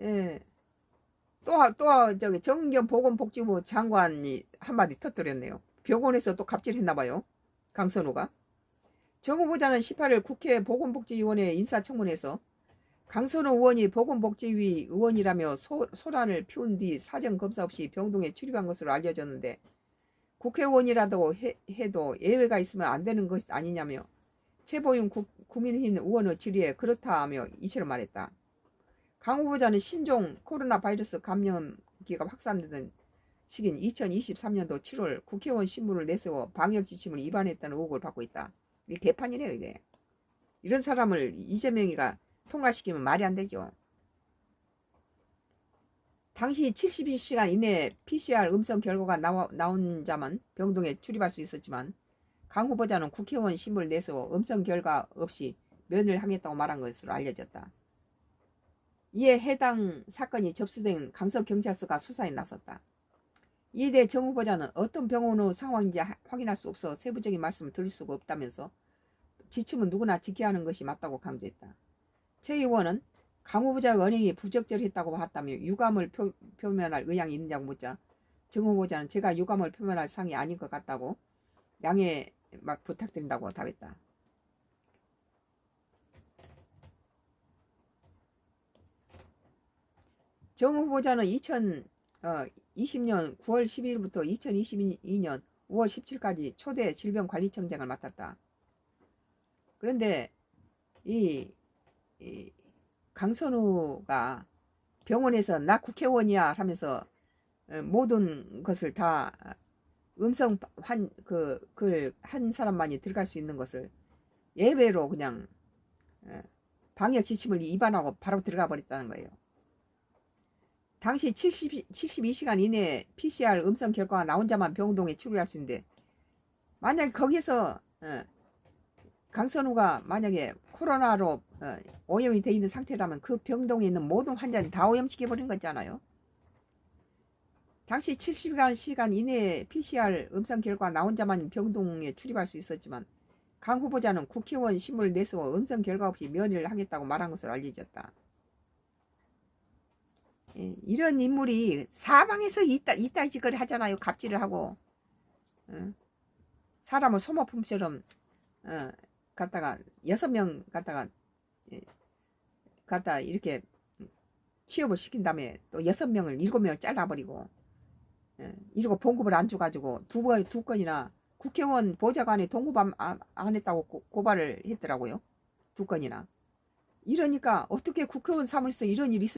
예. 또, 또, 저기, 정경 보건복지부 장관이 한마디 터뜨렸네요. 병원에서 또 갑질했나 봐요. 강선우가. 정 후보자는 18일 국회 보건복지위원회 인사청문회에서 강선우 의원이 보건복지위 의원이라며 소, 소란을 피운 뒤 사전검사 없이 병동에 출입한 것으로 알려졌는데 국회의원이라도 해, 해도 예외가 있으면 안 되는 것 아니냐며 최보윤 국, 국민의힘 의원의 질의에 그렇다 하며 이처럼 말했다. 강 후보자는 신종 코로나 바이러스 감염기가 확산되던 시기인 2023년도 7월 국회의원 신분을 내세워 방역 지침을 위반했다는 의혹을 받고 있다. 이게 개판이네요, 이게. 이런 사람을 이재명이가 통과시키면 말이 안 되죠. 당시 72시간 이내에 PCR 음성 결과가 나와, 나온 자만 병동에 출입할 수 있었지만 강 후보자는 국회의원 신분을 내세워 음성 결과 없이 면을 하겠다고 말한 것으로 알려졌다. 이에 해당 사건이 접수된 강서경찰서가 수사에 나섰다. 이에 대해 정 후보자는 어떤 병원의 상황인지 하- 확인할 수 없어 세부적인 말씀을 드릴 수가 없다면서 지침은 누구나 지켜야 하는 것이 맞다고 강조했다. 최 의원은 강 후보자가 언행이 부적절했다고 봤다며 유감을 표, 표면할 의향이 있느냐고 묻자 정 후보자는 제가 유감을 표면할 상이 아닌 것 같다고 양해 막 부탁드린다고 답했다. 정 후보자는 2020년 9월 12일부터 2022년 5월 17일까지 초대 질병관리청장을 맡았다. 그런데 이, 이 강선우가 병원에서 나 국회의원이야 하면서 어, 모든 것을 다 음성 한그그한 사람만이 들어갈 수 있는 것을 예외로 그냥 어, 방역 지침을 위반하고 바로 들어가 버렸다는 거예요. 당시 70, 72시간 이내에 PCR 음성 결과가 나온 자만 병동에 치료할 수 있는데 만약 거기서 어, 강선우가 만약에 코로나로 어, 오염이 돼 있는 상태라면 그 병동에 있는 모든 환자는 다 오염시켜 버린 거잖아요. 당시 70시간 시간 이내에 PCR 음성 결과 나온 자만 병동에 출입할 수 있었지만 강 후보자는 국회의원 신분을 내세워 음성 결과 없이 면회를 하겠다고 말한 것으로 알려졌다. 예, 이런 인물이 사방에서 이따 이따 짓거리 하잖아요. 갑질을 하고 어? 사람을 소모품처럼 어, 갖다가 여섯 명 갖다가 예, 갖다 이렇게 취업을 시킨 다음에 또 여섯 명을 일곱 명을 잘라버리고 예, 이러고 봉급을 안 줘가지고 두 번 두 건이나 국회의원 보좌관이 동급 안, 안- 안 했다고 고, 고발을 했더라고요 두 건이나 이러니까 어떻게 국회의원 사무실에서 이런 일이 있을